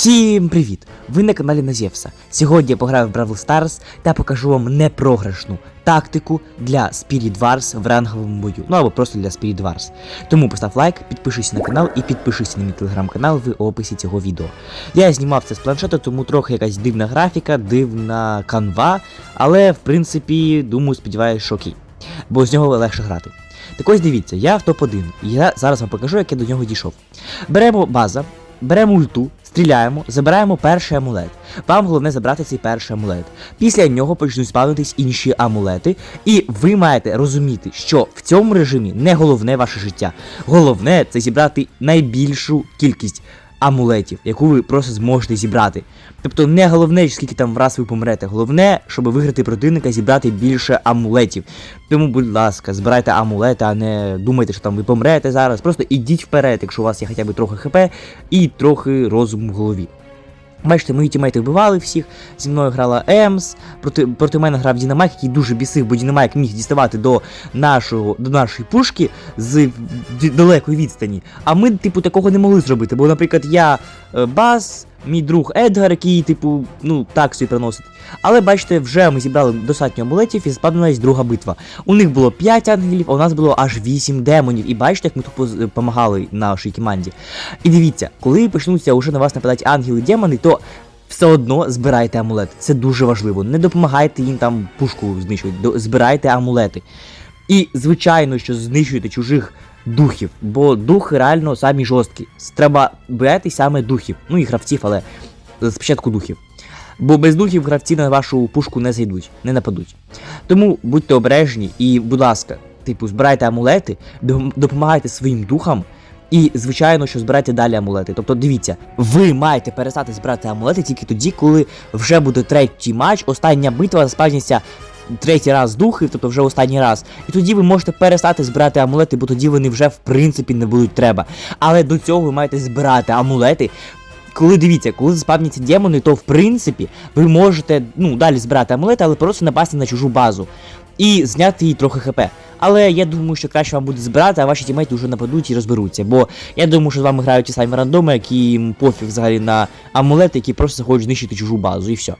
Всім привіт! Ви на каналі Назєвса. Сьогодні я пограю в Бравл Stars та покажу вам непрограшну тактику для Spirit Wars в ранговому бою. Ну або просто для Spirit Wars. Тому постав лайк, підпишись на канал і підпишись на мій телеграм-канал в описі цього відео. Я знімав це з планшета, тому трохи якась дивна графіка, дивна канва, але в принципі, думаю, сподіваюся, що окей. Бо з нього легше грати. Так ось дивіться, я в топ-1. І я зараз вам покажу, як я до нього дійшов. Беремо база, беремо ульту, стріляємо, забираємо перший амулет. Вам головне забрати цей перший амулет. Після нього почнуть спавнитись інші амулети, і ви маєте розуміти, що в цьому режимі не головне ваше життя. Головне це зібрати найбільшу кількість амулетів, яку ви просто зможете зібрати. Тобто не головне, скільки там раз ви помрете. Головне, щоб виграти противника, зібрати більше амулетів. Тому, будь ласка, збирайте амулети, а не думайте, що там ви помрете зараз. Просто ідіть вперед, якщо у вас є хоча б трохи хп і трохи розуму в голові. Бачите, мої тімейти вбивали всіх. Зі мною грала Емс. Проти, проти мене грав Дінамайк, який дуже бісив, бо Дінамайк міг діставати до нашого, до нашої пушки з далекої відстані. А ми, типу, такого не могли зробити. Бо, наприклад, я е, Бас, мій друг Едгар, який, типу, ну, так собі приносить. Але бачите, вже ми зібрали достатньо амулетів і спаднулась друга битва. У них було 5 ангелів, а у нас було аж 8 демонів. І бачите, як ми з- допомагали нашій команді. І дивіться, коли почнуться уже на вас нападати ангели і демони, то все одно збирайте амулети. Це дуже важливо. Не допомагайте їм там пушку знищувати, збирайте амулети. І, звичайно, що знищуйте чужих духів, бо духи реально самі жорсткі. Треба брати саме духів. Ну і гравців, але спочатку духів. Бо без духів гравці на вашу пушку не зайдуть, не нападуть. Тому будьте обережні і, будь ласка, типу, збирайте амулети, допомагайте своїм духам. І, звичайно, що збирайте далі амулети. Тобто, дивіться, ви маєте перестати збирати амулети тільки тоді, коли вже буде третій матч, остання битва спавняться третій раз духи, тобто вже останній раз. І тоді ви можете перестати збирати амулети, бо тоді вони вже в принципі не будуть треба. Але до цього ви маєте збирати амулети. Коли дивіться, коли спавняться демони, то в принципі ви можете ну, далі збирати амулети, але просто напасти на чужу базу і зняти їй трохи хп. Але я думаю, що краще вам буде збирати, а ваші тімейти вже нападуть і розберуться. Бо я думаю, що з вами грають ті самі рандоми, які їм пофіг взагалі на амулети, які просто хочуть знищити чужу базу, і все.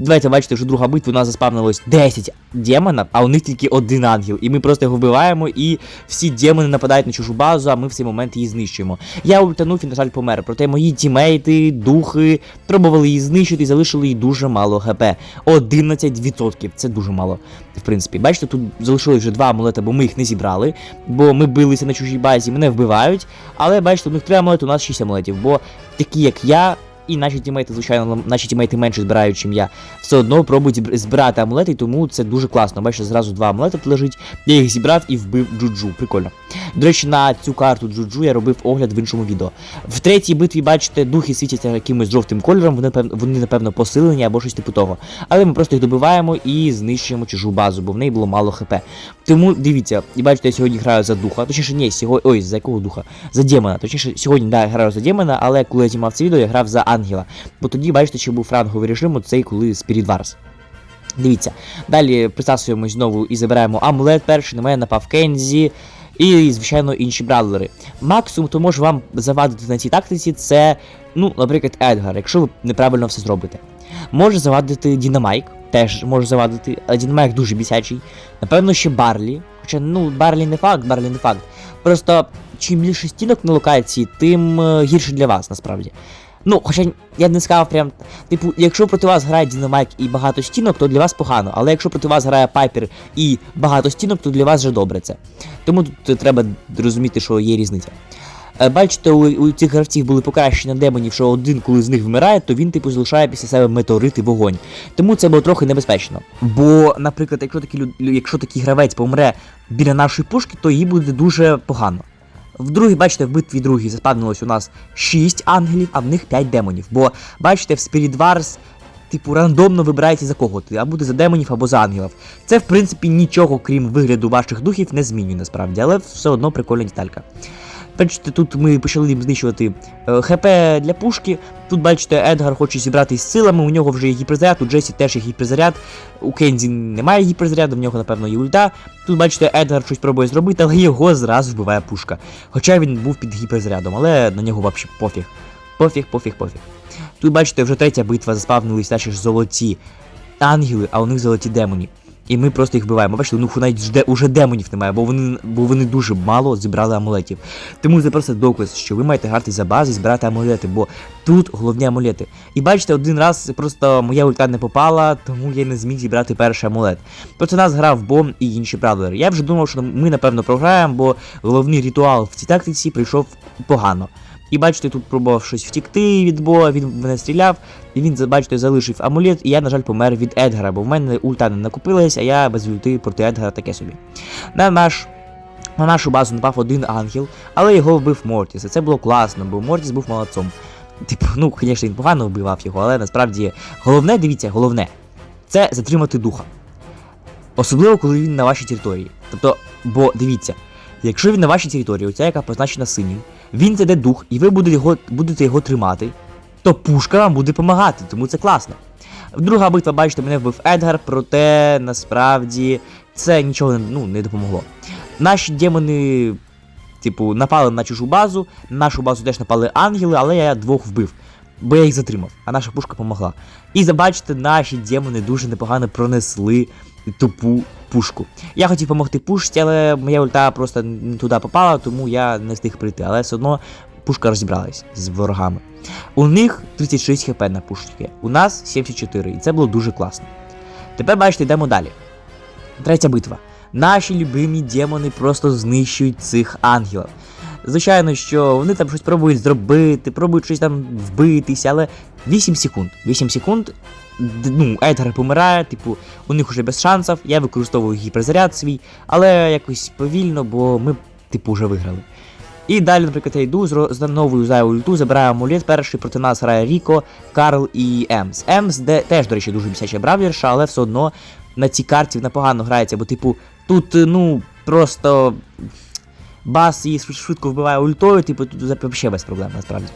Давайте бачите, вже друга битва у нас заспавнилось 10 демонів, а у них тільки один ангел. І ми просто його вбиваємо, і всі демони нападають на чужу базу, а ми в цей момент її знищуємо. Я ультанув і, на жаль, помер. Проте мої тімейти, духи пробували її знищити і залишили їй дуже мало хп. 11%. Це дуже мало. В принципі, бачите, тут залишили вже два амулети, бо ми їх не зібрали, бо ми билися на чужій базі, мене вбивають. Але бачите, у них три амулети, у нас 6 амулетів, бо такі як я. І наші тімейти, звичайно, наші тімейти менше збирають, ніж я. Все одно пробують збирати амулети, тому це дуже класно. Бачите, зразу два амулети лежить. Я їх зібрав і вбив Джуджу. Прикольно. До речі, на цю карту Джуджу я робив огляд в іншому відео. В третій битві, бачите, духи світяться якимось жовтим кольором, вони, вони напевно посилені або щось типу того. Але ми просто їх добиваємо і знищуємо чужу базу, бо в неї було мало хп. Тому дивіться, і бачите, я сьогодні граю за духа. Точніше, ні, сьогодні. Ой, за якого духа? За демона. Точніше, сьогодні да, я граю за демона, але коли я знімав це відео, я грав за ангела. Бо тоді, бачите, що був ранговий режим, оцей коли Spirit Wars. Дивіться. Далі присасуємось знову і забираємо амулет перший, на мене напав Кензі. І, звичайно, інші бравлери. Максимум, хто може вам завадити на цій тактиці, це, ну, наприклад, Едгар, якщо ви неправильно все зробите. Може завадити Дінамайк, теж може завадити, але Дінамайк дуже бісячий. Напевно, ще Барлі. Хоча, ну, Барлі не факт, Барлі не факт. Просто чим більше стінок на локації, тим е, гірше для вас, насправді. Ну, хоча я б не сказав прям. Типу, якщо проти вас грає Дінамайк і багато стінок, то для вас погано. Але якщо проти вас грає Пайпер і багато стінок, то для вас вже добре це. Тому тут треба розуміти, що є різниця. Е, Бачите, у, у цих гравців були покращення демонів, що один, коли з них вмирає, то він типу залишає після себе метеорит і вогонь. Тому це було трохи небезпечно. Бо, наприклад, якщо такий, якщо такий гравець помре біля нашої пушки, то їй буде дуже погано. В другій, бачите, в битві другій заспавнилось у нас 6 ангелів, а в них 5 демонів. Бо, бачите, в Spirit Wars, типу, рандомно вибираєте за кого ти, або за демонів, або за ангелів. Це, в принципі, нічого, крім вигляду ваших духів, не змінює насправді, але все одно прикольна деталька. Бачите, тут ми почали знищувати е, ХП для пушки. Тут, бачите, Едгар хоче зібрати з силами, у нього вже є гіперзаряд, у Джесі теж є гіперзаряд, у Кензі немає гіперзаряду, в нього, напевно, є ульта. Тут, бачите, Едгар щось пробує зробити, але його зразу вбиває пушка. Хоча він був під гіперзарядом, але на нього взагалі пофіг. Пофіг, пофіг, пофіг. Тут бачите, вже третя битва заспавнились наші ж золоті ангели, а у них золоті демоні. І ми просто їх вбиваємо. Бачите, у них навіть жде, уже демонів немає, бо вони, бо вони дуже мало зібрали амулетів. Тому це просто доказ, що ви маєте грати за бази і збирати амулети, бо тут головні амулети. І бачите, один раз просто моя ульта не попала, тому я не зміг зібрати перший амулет. Проти нас грав Бом і інші бравлери. Я вже думав, що ми напевно програємо, бо головний ритуал в цій тактиці прийшов погано. І бачите, тут пробував щось втікти від Бо, він мене стріляв, і він, бачите, залишив амулет, і я, на жаль, помер від Едгара, бо в мене ульта не накопилась, а я без ульти проти Едгара таке собі. На наш. На нашу базу напав один ангел, але його вбив Мортіс. І це було класно, бо Мортіс був молодцом. Типу, ну, звісно, він погано вбивав його, але насправді головне, дивіться, головне це затримати духа. Особливо, коли він на вашій території. Тобто, бо дивіться, якщо він на вашій території, оця яка позначена синім, він заде дух, і ви будете його, будете його тримати, то пушка вам буде допомагати, тому це класно. Друга битва, бачите, мене вбив Едгар, проте насправді це нічого ну, не допомогло. Наші демони, типу, напали на чужу базу, на нашу базу теж напали ангели, але я двох вбив, бо я їх затримав, а наша пушка допомогла. І забачите, наші демони дуже непогано пронесли тупу пушку. Я хотів допомогти пушці, але моя ульта просто туди попала, тому я не встиг прийти. Але все одно пушка розібралась з ворогами. У них 36 хп на пушці, у нас 74, і це було дуже класно. Тепер бачите, йдемо далі. Третя битва. Наші любимі демони просто знищують цих ангелів. Звичайно, що вони там щось пробують зробити, пробують щось там вбитися, але 8 секунд. 8 секунд. Ну, Едгар помирає, типу, у них уже без шансів, я використовую гіперзаряд свій, але якось повільно, бо ми, типу, вже виграли. І далі, наприклад, я йду, зро- знову юзаю ульту, забираю амулет. Перший проти нас грає Ріко, Карл і Емс. Емс де, теж, до речі, дуже бісяча бравлерша, але все одно на цій карті вона погано грається, бо, типу, тут, ну, просто бас її швидко вбиває ультою, типу, тут взагалі без проблем, насправді.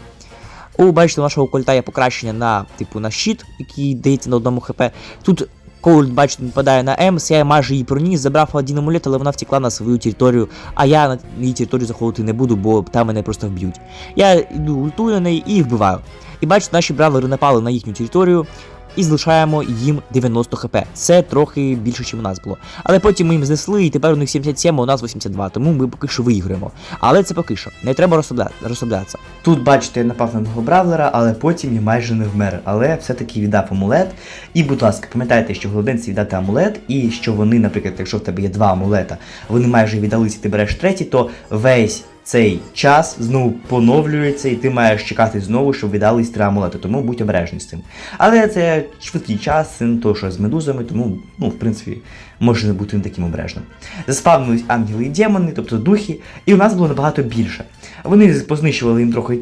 О, бачите, у нашого кольта є покращення на, типу, на щит, який дається на одному хп. Тут Коульт, бачите, нападає на Емс, я майже її проніс, забрав один амулет, але вона втекла на свою територію, а я на її територію заходити не буду, бо там мене просто вб'ють. Я йду ультую на неї і вбиваю. І бачите, наші бравери напали на їхню територію і залишаємо їм 90 хп. Це трохи більше, ніж у нас було. Але потім ми їм знесли, і тепер у них 77, а у нас 82, тому ми поки що виіграємо. Але це поки що. Не треба розслабля- розслаблятися. Тут, бачите, я напав на одного бравлера, але потім я майже не вмер. Але все-таки віддав амулет. І, будь ласка, пам'ятайте, що головне це віддати амулет, і що вони, наприклад, якщо в тебе є два амулета, вони майже віддалися, і ти береш третій, то весь цей час знову поновлюється, і ти маєш чекати знову, щоб віддались три амулети. Тому будь обережний з цим. Але це швидкий час, це не то, що з медузами, тому, ну, в принципі, може не бути не таким обережним. Заспавнились ангели і демони, тобто духи, і у нас було набагато більше. Вони познищували їм трохи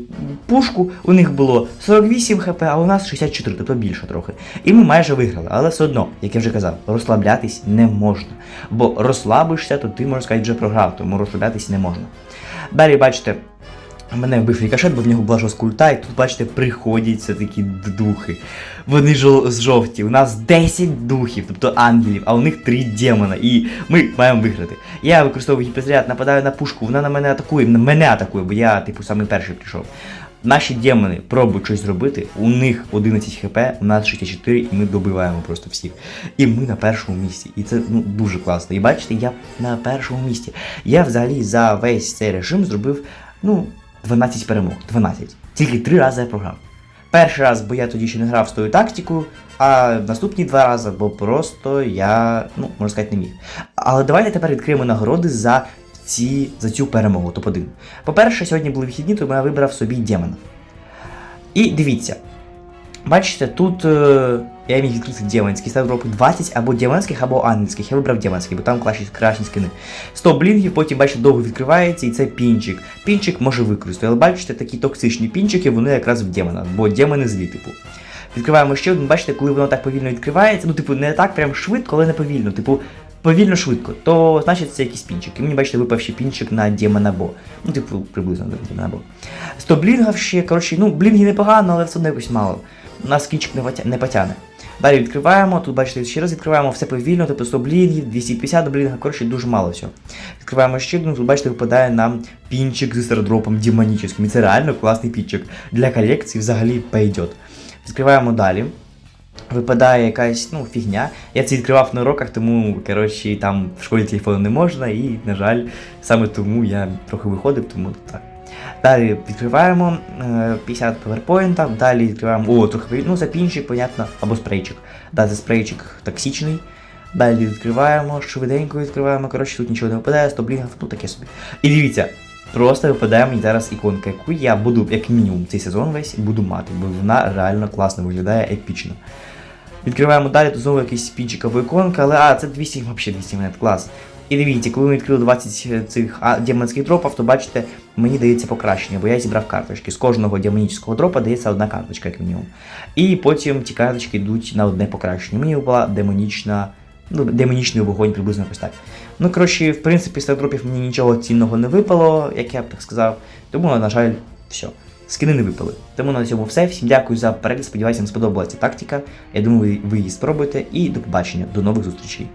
пушку, у них було 48 хп, а у нас 64, тобто більше трохи. І ми майже виграли, але все одно, як я вже казав, розслаблятись не можна. Бо розслабишся, то ти, можна сказати, вже програв, тому розслаблятись не можна. Далі, бачите, Мене вбив рікошет, бо в нього була жорстка і тут, бачите, приходять все такі духи. Вони жовті. У нас 10 духів, тобто ангелів, а у них 3 демона. І ми маємо виграти. Я використовую гіперзаряд, нападаю на пушку, вона на мене атакує, мене атакує, бо я, типу, самий перший прийшов. Наші демони пробують щось зробити, у них 11 хп, у нас 64, і ми добиваємо просто всіх. І ми на першому місці. І це ну, дуже класно. І бачите, я на першому місці. Я взагалі за весь цей режим зробив, ну, 12 перемог. 12. Тільки 3 рази я програв. Перший раз, бо я тоді ще не грав з тою тактикою, а наступні два рази, бо просто я, ну, можна сказати, не міг. Але давайте тепер відкриємо нагороди за, ці, за цю перемогу, топ-1. По-перше, сьогодні були вихідні, тому я вибрав собі демонів. І дивіться. Бачите, тут е, я міг відкрити демонський, став робити 20 або демонських, або ангельських. Я вибрав демонський, бо там кращі, кращі скини. 100 блінгів, потім бачите, довго відкривається, і це пінчик. Пінчик може використати, але бачите, такі токсичні пінчики, вони якраз в демона, бо демони злі, типу. Відкриваємо ще один, бачите, коли воно так повільно відкривається, ну, типу, не так прям швидко, але не повільно. Типу, повільно швидко, то значить це якийсь пінчик. І мені, бачите, випав пінчик на демона Бо. Ну, типу, приблизно на демона Бо. 100 блінгів ще, коротше, ну, блінги непогано, але все одно якось мало. У нас кінчик не, не потягне. Далі відкриваємо, тут бачите, ще раз відкриваємо, все повільно, тобто 100 блінгів, 250 блінга, коротше, дуже мало всього. Відкриваємо ще один, тут бачите, випадає нам пінчик з стардропом демонічним. І це реально класний пінчик. Для колекції взагалі пойдет. Відкриваємо далі. Випадає якась ну, фігня. Я це відкривав на уроках, тому коротше, там в школі телефону не можна, і, на жаль, саме тому я трохи виходив, тому так. Далі відкриваємо е, 50 PowerPoint, далі відкриваємо. О, трохи ну, запінчик, понятно, або спрейчик. Да, це спрейчик токсичний. Далі відкриваємо, швиденько відкриваємо. Коротше, тут нічого не випадає, стоблінгів, ну таке собі. І дивіться, просто випадає мені зараз іконка, яку я буду, як мінімум, цей сезон весь буду мати, бо вона реально класно виглядає епічно. Відкриваємо далі, тут знову якийсь пінчик або іконка, але а, це 200, взагалі 200 монет, клас. І дивіться, коли ми відкрили 20 цих діамантських дропів, то бачите, мені дається покращення, бо я зібрав карточки. З кожного діамантського дропа дається одна карточка, як мінімум. І потім ці карточки йдуть на одне покращення. Мені була демонічна, ну, демонічний вогонь приблизно якось так. Ну, коротше, в принципі, з дропів мені нічого цінного не випало, як я б так сказав. Тому, на жаль, все. Скини не випали. Тому на цьому все. Всім дякую за перегляд. Сподіваюся, вам сподобалася тактика. Я думаю, ви її спробуєте. І до побачення, до нових зустрічей.